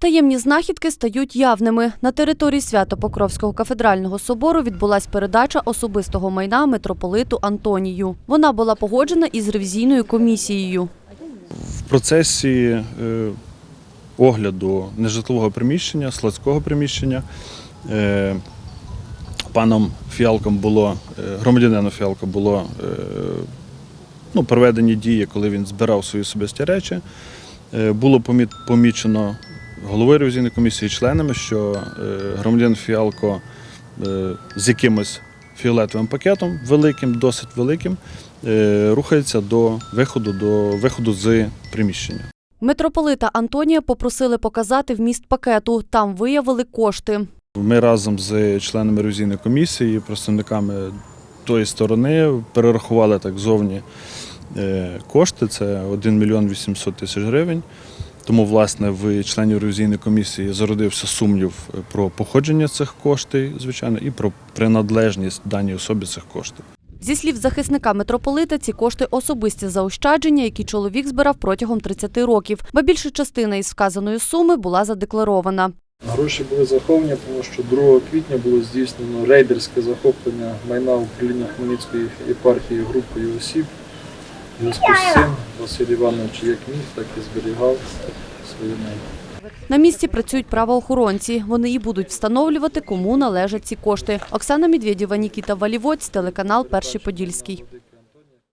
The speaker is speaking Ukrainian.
Таємні знахідки стають явними. На території Свято-Покровського кафедрального собору відбулась передача особистого майна митрополиту Антонію. Вона була погоджена із ревізійною комісією. В процесі е, огляду нежитлового приміщення, складського приміщення, е, паном Фіалком було, е, громадянином Фіалко було ну, проведені дії, коли він збирав свої особисті речі. Було помі- помічено головою ревізійної комісії і членами, що е, громадянин Фіалко е, з якимось фіолетовим пакетом, великим, досить великим, е, рухається до виходу, до виходу з приміщення. Митрополита Антонія попросили показати вміст пакету. Там виявили кошти. Ми разом з членами ревізійної комісії, представниками тої сторони перерахували так зовні кошти. Це 1 мільйон 800 тисяч гривень. Тому, власне, в членів ревізійної комісії зародився сумнів про походження цих коштів, звичайно, і про приналежність даній особі цих коштів. Зі слів захисника митрополита, ці кошти особисті заощадження, які чоловік збирав протягом 30 років. Ба більша частина із вказаної суми була задекларована. Гроші були заховані, тому що 2 квітня було здійснено рейдерське захоплення майна управління Хмельницької єпархії групою осіб. Зв'язку з цим Василь Іванович як міг, так і зберігав своє майно. На місці працюють правоохоронці. Вони і будуть встановлювати, кому належать ці кошти. Оксана Медведєва, Нікіта Валівоць, телеканал Перший Подільський.